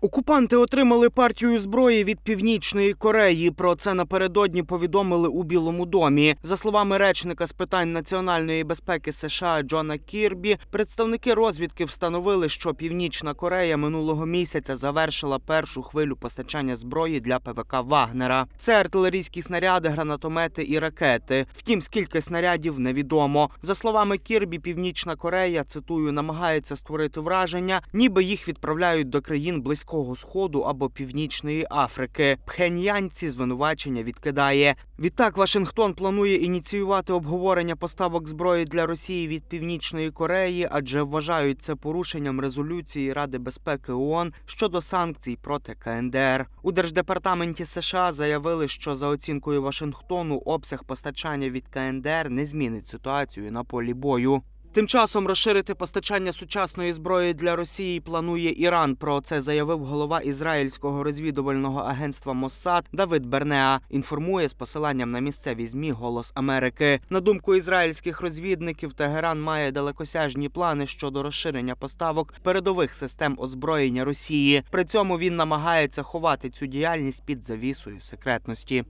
Окупанти отримали партію зброї від північної Кореї. Про це напередодні повідомили у Білому домі. За словами речника з питань національної безпеки США Джона Кірбі, представники розвідки встановили, що Північна Корея минулого місяця завершила першу хвилю постачання зброї для ПВК Вагнера. Це артилерійські снаряди, гранатомети і ракети. Втім, скільки снарядів невідомо. За словами Кірбі, Північна Корея цитую намагається створити враження, ніби їх відправляють до країн близького сходу або північної Африки. Пхеньянь ці звинувачення відкидає. Відтак Вашингтон планує ініціювати обговорення поставок зброї для Росії від Північної Кореї, адже вважають це порушенням резолюції Ради безпеки ООН щодо санкцій проти КНДР. У держдепартаменті США заявили, що за оцінкою Вашингтону обсяг постачання від КНДР не змінить ситуацію на полі бою. Тим часом розширити постачання сучасної зброї для Росії планує Іран. Про це заявив голова ізраїльського розвідувального агентства Моссад Давид Бернеа. Інформує з посиланням на місцеві змі Голос Америки. На думку ізраїльських розвідників, Тегеран має далекосяжні плани щодо розширення поставок передових систем озброєння Росії. При цьому він намагається ховати цю діяльність під завісою секретності.